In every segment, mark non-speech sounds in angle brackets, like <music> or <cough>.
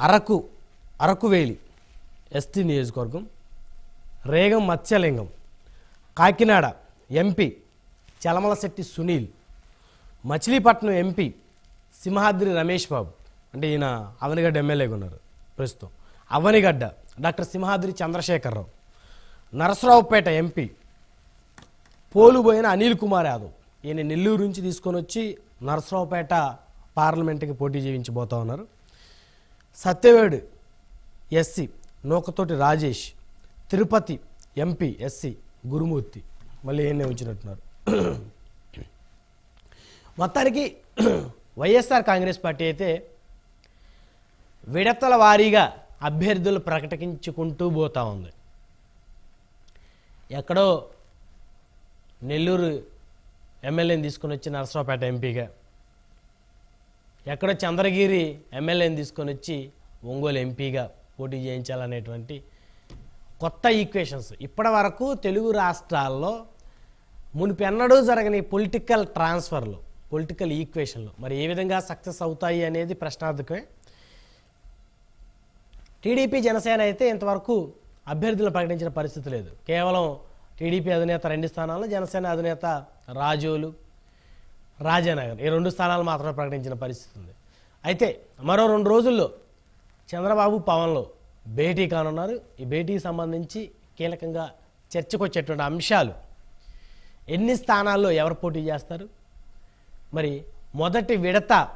Araku Araku Valley ST నియోజకవర్గం Regam Matsyalingam Kakinada MP Chalamalasetti Sunil Machilipatnam MP Simhadri Ramesh Babu. అంటే ఈయన అవనిగడ్డ ఎమ్మెల్యేగా ఉన్నారు ప్రస్తుతం. అవనిగడ్డ డాక్టర్ సింహాద్రి చంద్రశేఖరరావు. నరసరావుపేట ఎంపీ పోలుబోయిన అనిల్ కుమార్ యాదవ్. ఈయన నెల్లూరు నుంచి తీసుకొని వచ్చి నరసరావుపేట పార్లమెంట్కి పోటీ చేయించబోతా ఉన్నారు. Satyavedu SC Nukathoti Rajesh Tirupati MP SC Gurumurthy. మళ్ళీ ఏనే ఉంచినట్టున్నారు. మొత్తానికి వైఎస్ఆర్ కాంగ్రెస్ పార్టీ అయితే విడతల వారీగా అభ్యర్థులు ప్రకటించుకుంటూ పోతా ఉంది. ఎక్కడో నెల్లూరు ఎమ్మెల్యేని తీసుకుని వచ్చి నరసరావుపేట ఎంపీగా ఎక్కడో చంద్రగిరి ఎమ్మెల్యేని తీసుకొని వచ్చి ఒంగోలు ఎంపీగా పోటీ చేయించాలనేటువంటి కొత్త ఈక్వేషన్స్ ఇప్పటి వరకు తెలుగు రాష్ట్రాల్లో మునిపెన్నడూ జరగని పొలిటికల్ ట్రాన్స్ఫర్లు పొలిటికల్ ఈక్వేషన్లు మరి ఏ విధంగా సక్సెస్ అవుతాయి అనేది ప్రశ్నార్థకమే. టీడీపీ జనసేన అయితే ఇంతవరకు అభ్యర్థులు ప్రకటించిన పరిస్థితి లేదు. కేవలం టీడీపీ అధినేత రెండు స్థానాలు జనసేన అధినేత రాజోలు రాజానగర్. ఈ రెండు స్థానాలు మాత్రమే ప్రకటించిన పరిస్థితి ఉంది. అయితే మరో రెండు రోజుల్లో చంద్రబాబు పవన్లో భేటీ కానున్నారు. ఈ భేటీకి సంబంధించి కీలకంగా చర్చకొచ్చేటువంటి అంశాలు ఎన్ని స్థానాల్లో ఎవరు పోటీ చేస్తారు? మరి మొదటి విడత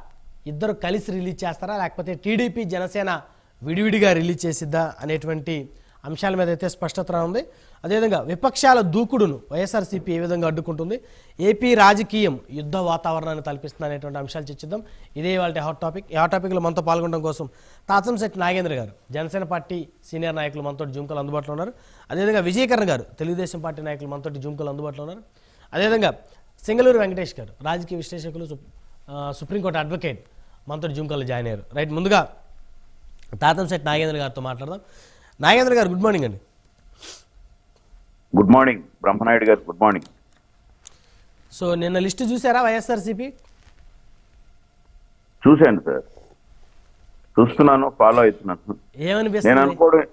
ఇద్దరు కలిసి రిలీజ్ చేస్తారా? లేకపోతే టీడీపీ జనసేన విడివిడిగా రిలీజ్ చేసిద్దా? అనేటువంటి అంశాల మీద అయితే స్పష్టత ఉంది అదేవిధంగా విపక్షాల దూకుడును వైఎస్ఆర్సీపీ ఏ విధంగా అడ్డుకుంటుంది? ఏపీ రాజకీయం యుద్ధ వాతావరణాన్ని తలపిస్తుంది అనేటువంటి అంశాలు చర్చిద్దాం. ఇదే వాళ్ళ హాట్ టాపిక్. ఈ హాట్ టాపిక్లో మనతో పాల్గొనడం కోసం తాతంశెట్టి నాగేంద్ర గారు జనసేన పార్టీ సీనియర్ నాయకులు మనతో జూమ్కలు అందుబాటులో ఉన్నారు. అదేవిధంగా విజయకరణ్ గారు తెలుగుదేశం పార్టీ నాయకులు మనతో జూమ్కలు అందుబాటులో ఉన్నారు. అదేవిధంగా సింగళూరు వెంకటేష్ గారు రాజకీయ విశ్లేషకులు సుప్రీంకోర్టు అడ్వకేట్ మనతో జూమ్కల్లో జాయిన్ అయ్యారు. రైట్ ముందుగా తాతంశెట్టి నాగేంద్ర గారితో మాట్లాడదాం. నాగేంద్ర గారు గుడ్ మార్నింగ్ అండి. Good morning. Brahmanaidu garu good morning. So నిన్న లిస్టు చూసారా వైఎస్ఆర్సీపీ? చూశాను సార్. చూస్తున్నాను ఫాలో అవుతున్నాను. నేను అనుకోవడం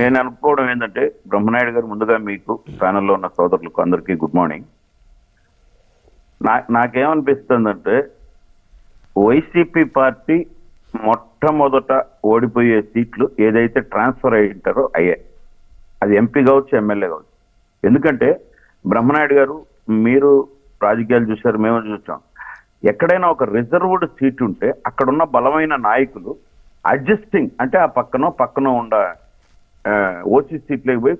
నేను అనుకోవడం ఏంటంటే బ్రహ్మనాయుడు గారు ముందుగా మీకు ప్యానల్లో ఉన్న సోదరులకు అందరికీ గుడ్ మార్నింగ్. నా నాకేమనిపిస్తుందంటే వైసీపీ పార్టీ మొట్టమొదట ఓడిపోయే సీట్లు ఏదైతే ట్రాన్స్ఫర్ అయి ఉంటారో అయ్యాయి అది ఎంపీ కావచ్చు ఎమ్మెల్యే కావచ్చు. ఎందుకంటే బ్రహ్మనాయుడు గారు మీరు రాజకీయాలు చూశారు మేము చూసాం. ఎక్కడైనా ఒక రిజర్వ్డ్ సీట్ ఉంటే అక్కడ ఉన్న బలమైన నాయకులు అడ్జస్టింగ్ అంటే ఆ పక్కనో పక్కనో ఉండ ఓసీ సీట్లోకి పోయి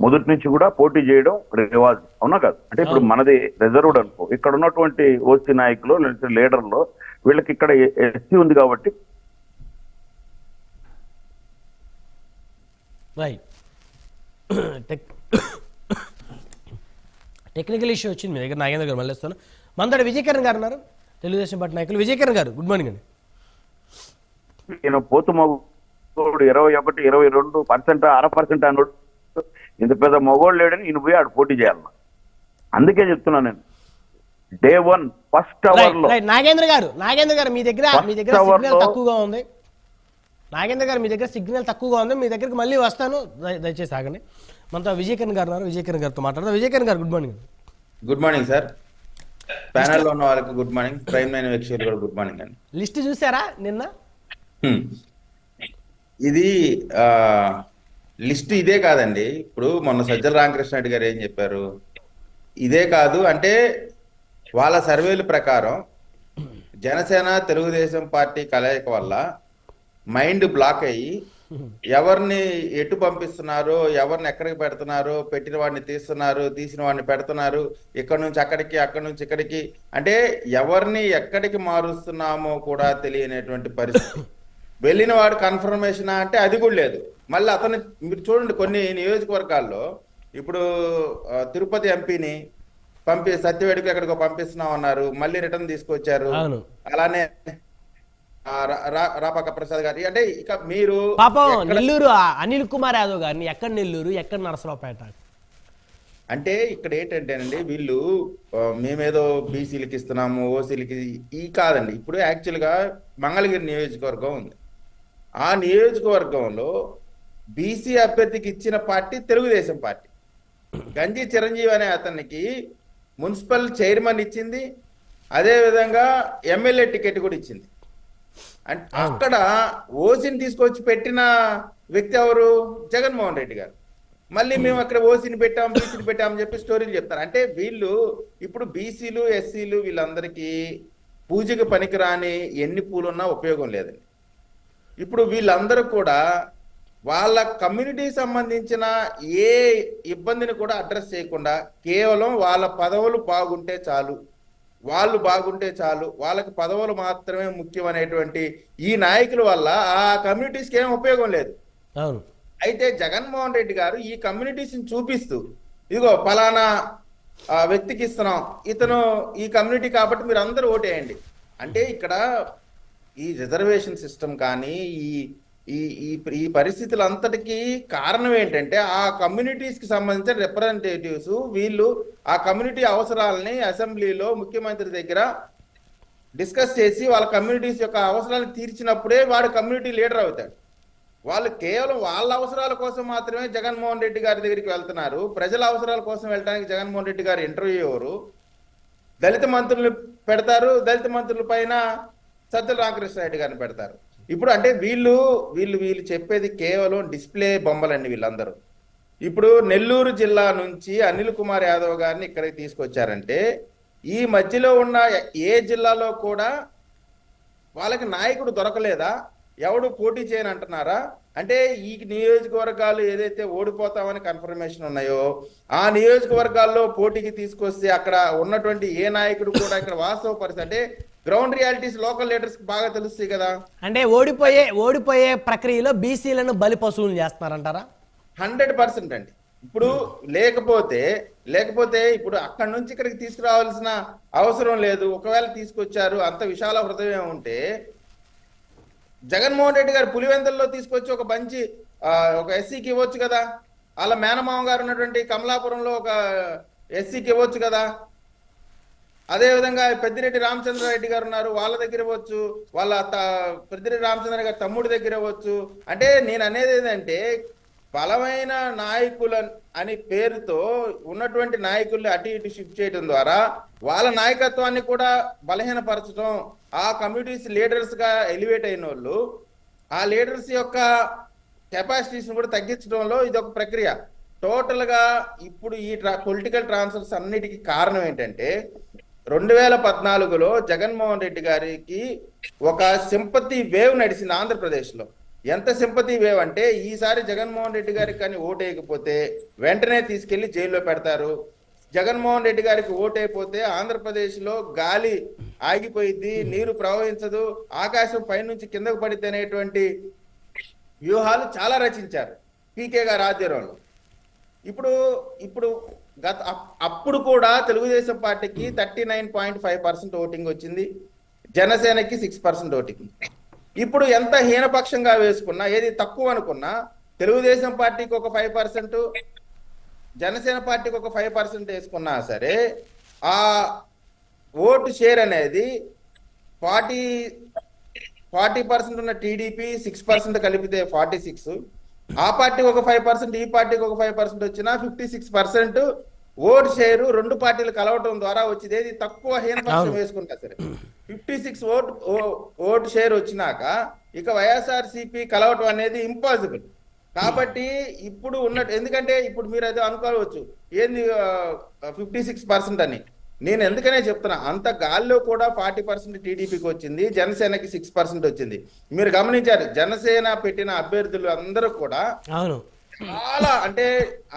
మొదటి నుంచి కూడా పోటీ చేయడం రివాజ్. అవునా కాదు? అంటే ఇప్పుడు మనది రిజర్వ్డ్ అనుకో. ఇక్కడ ఉన్నటువంటి ఓసీ నాయకులు లేకపోతే లీడర్లు వీళ్ళకి ఇక్కడ ఎస్సీ ఉంది కాబట్టి. రైట్ టెక్ టెక్నికల్ ఇష్యూ వచ్చింది మీ దగ్గర. నాగేంద్ర గారు మళ్ళీ వస్తాను. మనతోటి విజయకరణ్ గారు ఉన్నారు. తెలుగుదేశం పార్టీ నాయకులు. విజయకరణ్ గారు గుడ్ మార్నింగ్ అండి. ఈయన పోతు మగోడు ఇరవై ఒకటి ఇరవై రెండు పర్సెంట్ అర పర్సెంట్ అన్నాడు. ఇంత పెద్ద మగోడు లేడని ఈయన పోయి ఆడు పోటీ చేయాలన్న. అందుకే చెప్తున్నాను నేను. డే వన్ ఫస్ట్ అవర్లో. నాగేంద్ర గారు నాగేంద్ర గారు మీ దగ్గర మీ దగ్గర సిగ్నల్ లో- తక్కువగా ఉంది. నాగేంద్ర గారు మీ దగ్గర సిగ్నల్ తక్కువగా ఉంది. మీ దగ్గరికి మళ్ళీ వస్తాను. దయ- దయచేసి ఆగండి. మనతో విజయకరణ్ గారు ఉన్నారు. విజయకరణ్ గారితో మాట్లాడదాం. Vijayakaran garu good morning. Good morning sir. ప్యానెల్లో ఉన్న వాళ్ళకి గుడ్ మార్నింగ్. ప్రైమ్ నైన్ వీక్షకులు కూడా గుడ్ మార్నింగ్ అండి. లిస్ట్ చూసారా నిన్న. ఇది ఆ, లిస్ట్ ఇదే కాదండి. ఇప్పుడు మొన్న సజ్జల రామకృష్ణ రెడ్డి గారు ఏం చెప్పారు? ఇదే కాదు. అంటే వాళ్ళ సర్వేల ప్రకారం జనసేన తెలుగుదేశం పార్టీ కలయిక వల్ల మైండ్ బ్లాక్ అయ్యి ఎవరిని ఎటు పంపిస్తున్నారు ఎవరిని ఎక్కడికి పెడుతున్నారు పెట్టిన వాడిని తీస్తున్నారు తీసిన వాడిని పెడుతున్నారు ఇక్కడ నుంచి అక్కడికి అక్కడి నుంచి ఇక్కడికి అంటే ఎవరిని ఎక్కడికి మారుస్తున్నామో కూడా తెలియనటువంటి పరిస్థితి. వెళ్ళిన వాడు కన్ఫర్మేషన్ అంటే అది కూడా లేదు. మళ్ళీ అతను మీరు చూడండి కొన్ని నియోజకవర్గాల్లో ఇప్పుడు తిరుపతి ఎంపీని పంపి సత్యవేడికి ఎక్కడికో పంపిస్తున్నాం అన్నారు మళ్ళీ రిటర్న్ తీసుకొచ్చారు. అలానే రాపాక ప్రసాద్ గారి అంటే ఇక మీరు పాపం నెల్లూరు అనిల్ కుమార్ యాదవ్ గారిని ఎక్కడ నెల్లూరు ఎక్కడ నరసరావుపేట? అంటే ఇక్కడ ఏంటంటేనండి వీళ్ళు మేమేదో బీసీలకి ఇస్తున్నాము ఓసీలకి ఈ కాదండి. ఇప్పుడు యాక్చువల్గా మంగళగిరి నియోజకవర్గం ఉంది. ఆ నియోజకవర్గంలో బీసీ అభ్యర్థికి ఇచ్చిన పార్టీ తెలుగుదేశం పార్టీ. గంజి చిరంజీవి అనే అతనికి మున్సిపల్ చైర్మన్ ఇచ్చింది అదే విధంగా ఎమ్మెల్యే టికెట్ కూడా ఇచ్చింది. అంటే అక్కడ ఓసిని తీసుకొచ్చి పెట్టిన వ్యక్తి ఎవరు? జగన్మోహన్ రెడ్డి గారు. మళ్ళీ మేము అక్కడ ఓసీని పెట్టాం బీసీని పెట్టామని చెప్పి స్టోరీలు చెప్తారు. అంటే వీళ్ళు ఇప్పుడు బీసీలు ఎస్సీలు వీళ్ళందరికీ పూజకి పనికిరాని ఎన్ని పూలున్నా ఉపయోగం లేదండి. ఇప్పుడు వీళ్ళందరూ కూడా వాళ్ళ కమ్యూనిటీ సంబంధించిన ఏ ఇబ్బందిని కూడా అడ్రస్ చేయకుండా కేవలం వాళ్ళ పదవులు బాగుంటే చాలు వాళ్ళు బాగుంటే చాలు వాళ్ళకి పదవులు మాత్రమే ముఖ్యం అనేటువంటి ఈ నాయకుల వల్ల ఆ కమ్యూనిటీస్కి ఏం ఉపయోగం లేదు. అయితే జగన్మోహన్ రెడ్డి గారు ఈ కమ్యూనిటీస్ని చూపిస్తూ ఇదిగో పలానా ఆ, వ్యక్తికి ఇస్తున్నాం ఇతను ఈ కమ్యూనిటీ కాబట్టి మీరు అందరూ ఓటేయండి. అంటే ఇక్కడ ఈ రిజర్వేషన్ సిస్టమ్ కానీ ఈ ఈ ఈ ఈ పరిస్థితులంతటికీ కారణం ఏంటంటే ఆ కమ్యూనిటీస్కి సంబంధించిన రిప్రజెంటేటివ్స్ వీళ్ళు ఆ కమ్యూనిటీ అవసరాలని అసెంబ్లీలో ముఖ్యమంత్రి దగ్గర డిస్కస్ చేసి వాళ్ళ కమ్యూనిటీస్ యొక్క అవసరాలను తీర్చినప్పుడే వాడు కమ్యూనిటీ లీడర్ అవుతాడు. వాళ్ళు కేవలం వాళ్ళ అవసరాల కోసం మాత్రమే జగన్మోహన్ రెడ్డి గారి దగ్గరికి వెళ్తున్నారు. ప్రజల అవసరాల కోసం వెళ్ళడానికి జగన్మోహన్ రెడ్డి గారు ఇంటర్వ్యూ ఎవరు? దళిత మంత్రులు పెడతారు. దళిత మంత్రుల పైన సజ్జల రామకృష్ణారెడ్డి గారిని పెడతారు. ఇప్పుడు అంటే వీళ్ళు వీళ్ళు వీళ్ళు చెప్పేది కేవలం డిస్ప్లే బొమ్మలండి వీళ్ళందరూ. ఇప్పుడు నెల్లూరు జిల్లా నుంచి అనిల్ కుమార్ యాదవ్ గారిని ఇక్కడికి తీసుకొచ్చారంటే ఈ మధ్యలో ఉన్న ఏ జిల్లాలో కూడా వాళ్ళకి నాయకుడు దొరకలేదా? ఎవడు పోటీ చేయని అంటున్నారా? అంటే ఈ నియోజకవర్గాలు ఏదైతే ఓడిపోతామని కన్ఫర్మేషన్ ఉన్నాయో ఆ నియోజకవర్గాల్లో పోటీకి తీసుకొస్తే అక్కడ ఉన్నటువంటి ఏ నాయకుడు కూడా ఇక్కడ వాస్తవ పరిస్థితి అంటే గ్రౌండ్ రియాలిటీస్ లోకల్ లీడర్స్ బాగా తెలుస్తాయి కదా. అంటే ఓడిపోయే ఓడిపోయే ప్రక్రియలో బీసీలను బలి పశువులు చేస్తున్నారంటారా? హండ్రెడ్ పర్సెంట్ అండి. ఇప్పుడు లేకపోతే లేకపోతే ఇప్పుడు అక్కడి నుంచి ఇక్కడికి తీసుకురావాల్సిన అవసరం లేదు. ఒకవేళ తీసుకొచ్చారు అంత విశాల హృదయం ఉంటే జగన్మోహన్ రెడ్డి గారు పులివెందుల్లో తీసుకొచ్చి ఒక మంచి ఒక ఎస్సీకి ఇవ్వచ్చు కదా. వాళ్ళ మేనమామ గారు ఉన్నటువంటి కమలాపురంలో ఒక ఎస్సీకి ఇవ్వచ్చు కదా. అదే విధంగా పెద్దిరెడ్డి రామచంద్రారెడ్డి గారు ఉన్నారు. వాళ్ళ దగ్గర ఇవ్వచ్చు వాళ్ళ త- పెద్దిరెడ్డి రామచంద్ర గారి తమ్ముడి దగ్గర ఇవ్వచ్చు అంటే నేను అనేది ఏంటంటే బలమైన నాయకుల అని పేరుతో ఉన్నటువంటి నాయకుల్ని అటు ఇటు షిఫ్ట్ చేయడం ద్వారా వాళ్ళ నాయకత్వాన్ని కూడా బలహీనపరచడం ఆ కమ్యూనిటీస్ లీడర్స్గా ఎలివేట్ అయిన వాళ్ళు ఆ లీడర్స్ యొక్క కెపాసిటీస్ని కూడా తగ్గించడంలో ఇది ఒక ప్రక్రియ. టోటల్గా ఇప్పుడు ఈ పొలిటికల్ ట్రాన్స్ఫర్స్ అన్నిటికీ కారణం ఏంటంటే రెండు వేల పద్నాలుగులో జగన్మోహన్ రెడ్డి గారికి ఒక సింపతి వేవ్ నడిచింది ఆంధ్రప్రదేశ్లో. ఎంత సింపతి వేవ్ అంటే ఈసారి జగన్మోహన్ రెడ్డి గారికి కానీ ఓటేయకపోతే వెంటనే తీసుకెళ్ళి జైల్లో పెడతారు. జగన్మోహన్ రెడ్డి గారికి ఓటైపోతే ఆంధ్రప్రదేశ్లో గాలి ఆగిపోయింది నీరు ప్రవహించదు ఆకాశం పైనుంచి కిందకు పడితే అనేటువంటి వ్యూహాలు చాలా రచించారు పీకే గారి ఆధ్వర్యంలో ఇప్పుడు ఇప్పుడు గత అప్పుడు కూడా తెలుగుదేశం పార్టీకి thirty nine point five percent voting వచ్చింది. జనసేనకి సిక్స్ పర్సెంట్ ఓటింగ్. ఇప్పుడు ఎంత హీనపక్షంగా వేసుకున్నా ఏది తక్కువ అనుకున్నా తెలుగుదేశం పార్టీకి ఒక ఫైవ్ పర్సెంట్ జనసేన పార్టీకి ఒక ఫైవ్ పర్సెంట్ వేసుకున్నా సరే ఆ ఓటు షేర్ అనేది ఫార్టీ ఫార్టీ పర్సెంట్ ఉన్న టీడీపీ సిక్స్ పర్సెంట్ కలిపితే ఫార్టీ సిక్స్. ఆ పార్టీకి ఒక ఫైవ్ పర్సెంట్ ఈ పార్టీకి ఒక ఫైవ్ పర్సెంట్ వచ్చినా fifty six percent vote share రెండు పార్టీలు కలవటం ద్వారా వచ్చింది తక్కువ హీనపక్షం. వేసుకుంటా సరే. Fifty six vote vote share వచ్చినాక ఇక వైఎస్ఆర్ సిపి కలవటం అనేది ఇంపాసిబుల్ కాబట్టి ఇప్పుడు ఉన్నట్టు ఎందుకంటే ఇప్పుడు మీరు అయితే అనుకోవచ్చు. ఏంది ఫిఫ్టీ సిక్స్ పర్సెంట్ అని. నేను ఎందుకనే చెప్తున్నా అంత గాల్లో కూడా ఫార్టీ పర్సెంట్ టీడీపీకి వచ్చింది జనసేనకి సిక్స్ పర్సెంట్ వచ్చింది. మీరు గమనించారు జనసేన పెట్టిన అభ్యర్థులు అందరూ కూడా చాలా అంటే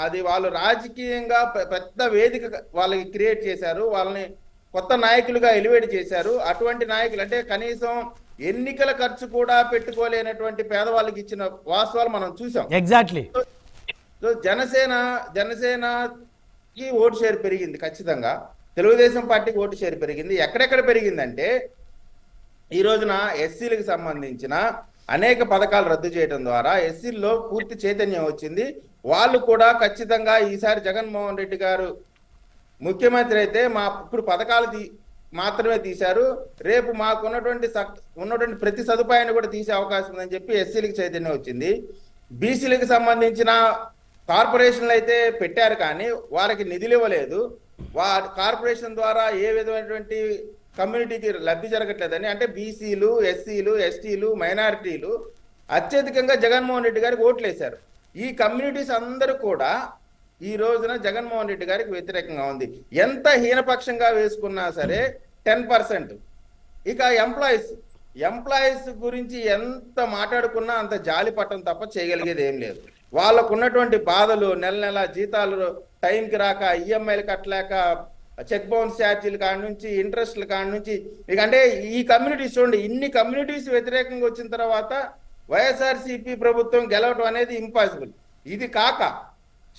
అది వాళ్ళు రాజకీయంగా పెద్ద వేదిక వాళ్ళకి క్రియేట్ చేశారు. వాళ్ళని కొత్త నాయకులుగా ఎలివేట్ చేశారు. అటువంటి నాయకులు అంటే కనీసం ఎన్నికల ఖర్చు కూడా పెట్టుకోలేనటువంటి పేదవాళ్ళకి ఇచ్చిన వాస్తవాలు మనం చూసాం. ఎగ్జాక్ట్లీ సో జనసేన జనసేనకి ఓటు షేర్ పెరిగింది ఖచ్చితంగా. తెలుగుదేశం పార్టీకి ఓటు షేర్ పెరిగింది. ఎక్కడెక్కడ పెరిగిందంటే ఈ రోజున ఎస్సీలకు సంబంధించిన అనేక పథకాలు రద్దు చేయడం ద్వారా ఎస్సీల్లో పూర్తి చైతన్యం వచ్చింది. వాళ్ళు కూడా ఖచ్చితంగా ఈసారి జగన్మోహన్ రెడ్డి గారు ముఖ్యమంత్రి అయితే మా ఇప్పుడు పథకాలు తీ- మాత్రమే తీశారు. రేపు మాకు ఉన్నటువంటి సక్- ఉన్నటువంటి ప్రతి సదుపాయాన్ని కూడా తీసే అవకాశం ఉందని చెప్పి ఎస్సీలకు చైతన్యం వచ్చింది. బీసీలకు సంబంధించిన కార్పొరేషన్లు అయితే పెట్టారు కానీ వారికి నిధులు ఇవ్వలేదు. వా కార్పొరేషన్ ద్వారా ఏ విధమైనటువంటి కమ్యూనిటీకి లబ్ధి జరగట్లేదని అంటే బీసీలు ఎస్సీలు ఎస్టీలు మైనారిటీలు అత్యధికంగా జగన్మోహన్ రెడ్డి గారికి ఓట్లు వేశారు ఈ కమ్యూనిటీస్ అందరూ కూడా ఈ రోజున జగన్మోహన్ రెడ్డి గారికి వ్యతిరేకంగా ఉంది. ఎంత హీనపక్షంగా వేసుకున్నా సరే టెన్ పర్సెంట్. ఇక ఎంప్లాయీస్ ఎంప్లాయీస్ గురించి ఎంత మాట్లాడుకున్నా అంత జాలి పట్టం తప్ప చేయగలిగేది ఏం లేదు. వాళ్ళకు ఉన్నటువంటి బాధలు నెల నెల జీతాలు టైంకి రాక ఈఎంఐలు కట్టలేక చెక్ బౌన్స్ ఛార్జీలు కాడి నుంచి ఇంట్రెస్ట్ల కాడి నుంచి. ఇక అంటే ఈ కమ్యూనిటీస్ చూడండి ఇన్ని కమ్యూనిటీస్ వ్యతిరేకంగా వచ్చిన తర్వాత వైఎస్ఆర్సీపీ ప్రభుత్వం గెలవటం అనేది ఇంపాసిబుల్ ఇది కాక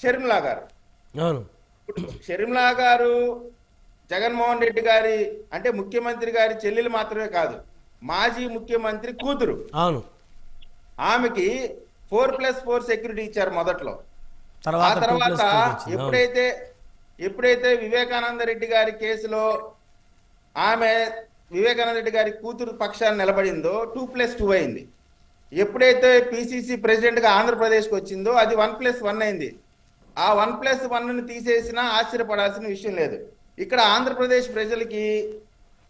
షర్మిలా గారు. షర్మిలా గారు జగన్మోహన్ రెడ్డి గారి అంటే ముఖ్యమంత్రి గారి చెల్లెలు మాత్రమే కాదు మాజీ ముఖ్యమంత్రి కూతురు. అవును. ఆమెకి ఫోర్ ప్లస్ ఫోర్ సెక్యూరిటీ ఇచ్చారు మొదట్లో. ఆ తర్వాత. ఎప్పుడైతే ఎప్పుడైతే వివేకానంద రెడ్డి గారి కేసులో ఆమె వివేకానంద రెడ్డి గారి కూతురు పక్షాన్ని నిలబడిందో టూ ప్లస్ టూ అయింది. ఎప్పుడైతే పిసిసి ప్రెసిడెంట్గా ఆంధ్రప్రదేశ్కి వచ్చిందో అది వన్ ప్లస్ వన్ అయింది. ఆ వన్ ప్లస్ వన్ని తీసేసినా ఆశ్చర్యపడాల్సిన విషయం లేదు. ఇక్కడ ఆంధ్రప్రదేశ్ ప్రజలకి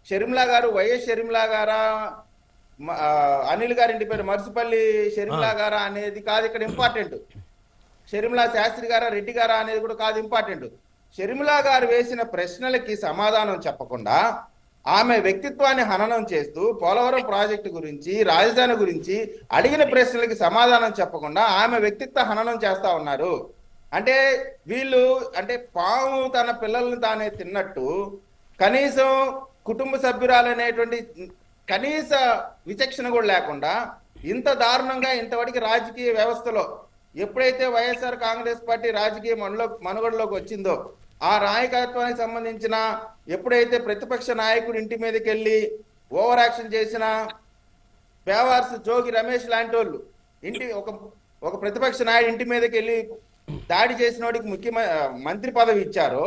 షర్మిలా గారు వైఎస్ షర్మిలా గారా అనిల్ గారి ఇంటి పేరు మర్సిపల్లి షర్మిలా గారా అనేది కాదు ఇక్కడ ఇంపార్టెంట్ షర్మిలా శాస్త్రి గారా రెడ్డి గారా అనేది కూడా కాదు ఇంపార్టెంట్ షర్మిలా గారు వేసిన ప్రశ్నలకి సమాధానం చెప్పకుండా ఆమె వ్యక్తిత్వాన్ని హననం చేస్తూ పోలవరం ప్రాజెక్టు గురించి రాజధాని గురించి అడిగిన ప్రశ్నలకి సమాధానం చెప్పకుండా ఆమె వ్యక్తిత్వ హననం చేస్తా ఉన్నారు. అంటే వీళ్ళు అంటే పాము తన పిల్లల్ని తానే తిన్నట్టు కనీసం కుటుంబ సభ్యురాలు అనేటువంటి కనీస విచక్షణ కూడా లేకుండా ఇంత దారుణంగా ఇంతవరకు రాజకీయ వ్యవస్థలో ఎప్పుడైతే వైఎస్ఆర్ కాంగ్రెస్ పార్టీ రాజకీయ మనలో మనుగడలోకి వచ్చిందో ఆ నాయకత్వానికి సంబంధించిన ఎప్పుడైతే ప్రతిపక్ష నాయకుడు ఇంటి మీదకి వెళ్ళి ఓవర్ యాక్షన్ చేసిన బేవార్స్ జోగి రమేష్ లాంటి వాళ్ళు ఇంటి ఒక ఒక ప్రతిపక్ష నాయుడు ఇంటి మీదకి వెళ్ళి దాడి చేసిన వాడికి ముఖ్యమ మంత్రి పదవి ఇచ్చారు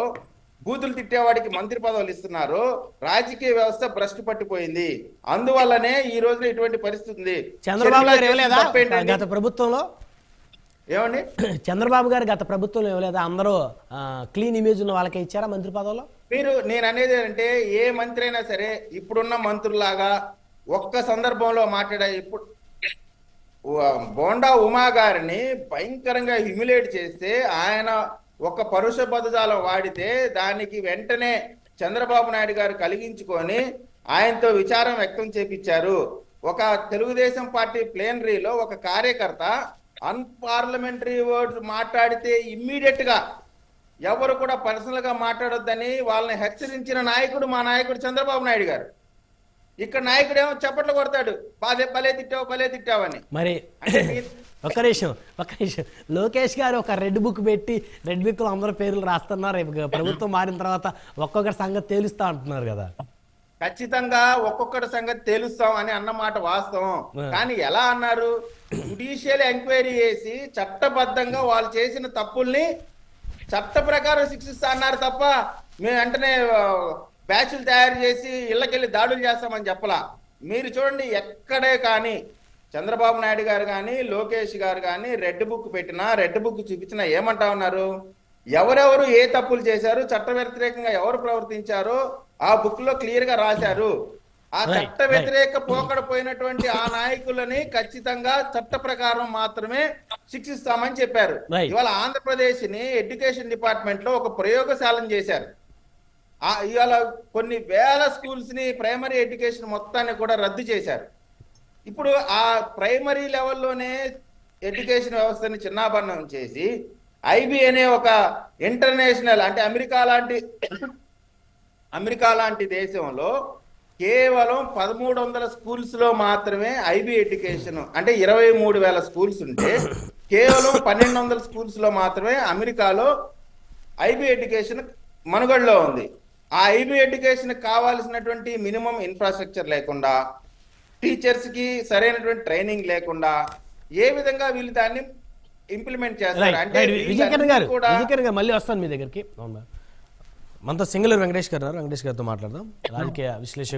బూతులు తిట్టేవాడికి మంత్రి పదవులు ఇస్తున్నారు రాజకీయ వ్యవస్థ భ్రష్టు పట్టిపోయింది. అందువల్లనే ఈ రోజున ఇటువంటి పరిస్థితి ఉంది. చంద్రబాబు? గత ప్రభుత్వంలో ఏమండి? <clears throat> చంద్రబాబు గారు గత ప్రభుత్వంలో ఇవ్వలేదా. అందరూ క్లీన్ ఇమేజ్ ఉన్న వాళ్ళకే ఇచ్చారా మంత్రి పదవులో? మీరు నేను అనేది ఏంటంటే ఏ మంత్రి అయినా సరే ఇప్పుడున్న మంత్రులాగా ఒక్క సందర్భంలో మాట్లాడా ఇప్పుడు బోండా ఉమా గారిని భయంకరంగా హ్యూమిలేట్ చేస్తే ఆయన ఒక పరుష పదజాలం వాడితే దానికి వెంటనే చంద్రబాబు నాయుడు గారు కలిగించుకొని ఆయనతో విచారం వ్యక్తం చేపించారు. ఒక తెలుగుదేశం పార్టీ ప్లేనరీలో ఒక కార్యకర్త అన్పార్లమెంటరీ వర్డ్స్ మాట్లాడితే ఇమ్మీడియట్గా ఎవరు కూడా పర్సనల్గా మాట్లాడొద్దని వాళ్ళని హెచ్చరించిన నాయకుడు మా నాయకుడు చంద్రబాబు నాయుడు గారు. ఇక్కడ నాయకుడు ఏమో చప్పట్లు కొడతాడు. బాధే భలే తిట్టావు భలే తిట్టావని. మరి <laughs> ఒక్క నిమిషం ఒక్క నిమిషం. లోకేష్ గారు ఒక రెడ్ బుక్ పెట్టి రెడ్ బుక్లో అందరూ పేర్లు రాస్తున్నారు. రేపు ప్రభుత్వం మారిన తర్వాత ఒక్కొక్కరి సంగతి తేలుస్తా అంటున్నారు కదా. ఖచ్చితంగా ఒక్కొక్కటి సంగతి తెలుస్తాం అని అన్నమాట వాస్తవం. కానీ ఎలా అన్నారు? జుడిషియల్ ఎంక్వైరీ చేసి చట్టబద్ధంగా వాళ్ళు చేసిన తప్పుల్ని చట్ట ప్రకారం శిక్షిస్తా అన్నారు తప్ప మేము వెంటనే బ్యాచ్లు తయారు చేసి ఇళ్ళకెళ్ళి దాడులు చేస్తామని చెప్పలా. మీరు చూడండి ఎక్కడే కానీ చంద్రబాబు నాయుడు గారు కానీ లోకేష్ గారు కానీ రెడ్ బుక్ పెట్టినా రెడ్ బుక్ చూపించినా ఏమంటా ఉన్నారు? ఎవరెవరు ఏ తప్పులు చేశారు? చట్ట వ్యతిరేకంగా ఎవరు ప్రవర్తించారో? ఆ బుక్లో క్లియర్గా రాశారు. ఆ చట్ట వ్యతిరేక పోకడ పోయినటువంటి ఆ నాయకులని ఖచ్చితంగా చట్ట ప్రకారం మాత్రమే శిక్షిస్తామని చెప్పారు. ఇవాళ ఆంధ్రప్రదేశ్ని ఎడ్యుకేషన్ డిపార్ట్మెంట్లో ఒక ప్రయోగశాలను చేశారు. ఆ ఇవాళ కొన్ని వేల స్కూల్స్ని ప్రైమరీ ఎడ్యుకేషన్ మొత్తాన్ని కూడా రద్దు చేశారు. ఇప్పుడు ఆ ప్రైమరీ లెవెల్లోనే ఎడ్యుకేషన్ వ్యవస్థని చిన్నాభరణం చేసి ఐబీ అనే ఒక ఇంటర్నేషనల్ అంటే అమెరికా లాంటి అమెరికా లాంటి దేశంలో కేవలం పదమూడు వందల స్కూల్స్లో మాత్రమే ఐబీ ఎడ్యుకేషన్ అంటే ఇరవై మూడు వేల స్కూల్స్ ఉంటే కేవలం పన్నెండు వందల స్కూల్స్లో మాత్రమే అమెరికాలో ఐబీ ఎడ్యుకేషన్ మనుగడలో ఉంది. ఆ ఐబీ ఎడ్యుకేషన్ కావాల్సినటువంటి మినిమం ఇన్ఫ్రాస్ట్రక్చర్ లేకుండా టీచర్స్కి సరైనటువంటి ట్రైనింగ్ లేకుండా ఏ విధంగా వీళ్ళు దాన్ని ఇంప్లిమెంట్ చేస్తారు? అంటే మళ్ళీ వస్తాను మీ దగ్గరికి. మనతో సింగల్ వెంకటేష్ గారు వెంకటేష్ గారితో మాట్లాడదాం. రాజకీయ విశ్లేషకులు